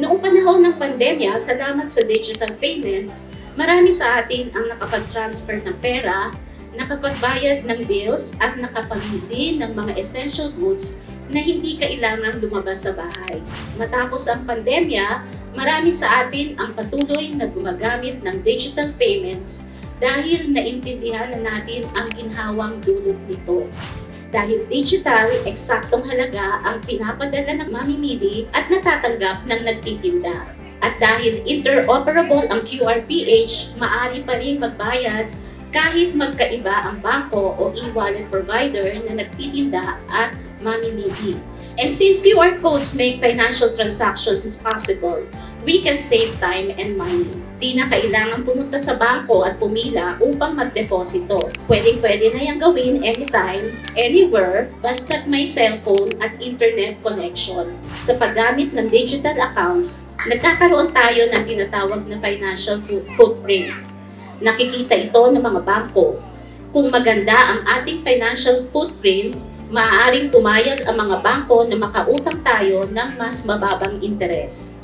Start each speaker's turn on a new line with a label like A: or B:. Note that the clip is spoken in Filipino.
A: Noong panahon ng pandemya, salamat sa digital payments, marami sa atin ang nakapag-transfer ng pera, nakapagbayad ng bills at nakapamili ng mga essential goods na hindi kailangang lumabas sa bahay. Matapos ang pandemya, marami sa atin ang patuloy na gumagamit ng digital payments dahil naintindihan na natin ang ginhawang dulot nito. Dahil digital, eksaktong halaga ang pinapadala ng mamimili at natatanggap ng nagtitinda. At dahil interoperable ang QRPH, maari pa rin magbayad kahit magkaiba ang bangko o e-wallet provider na nagtitinda at mamimili. And since QR codes make financial transactions is possible, we can save time and money. Di na kailangan pumunta sa bangko at pumila upang magdeposito. Pwedeng-pwede na yung gawin anytime, anywhere, basta't may cellphone at internet connection. Sa paggamit ng digital accounts, nagkakaroon tayo ng tinatawag na financial foot- footprint. Nakikita ito ng mga bangko. Kung maganda ang ating financial footprint, maaaring pumayag ang mga bangko na makautang tayo ng mas mababang interes.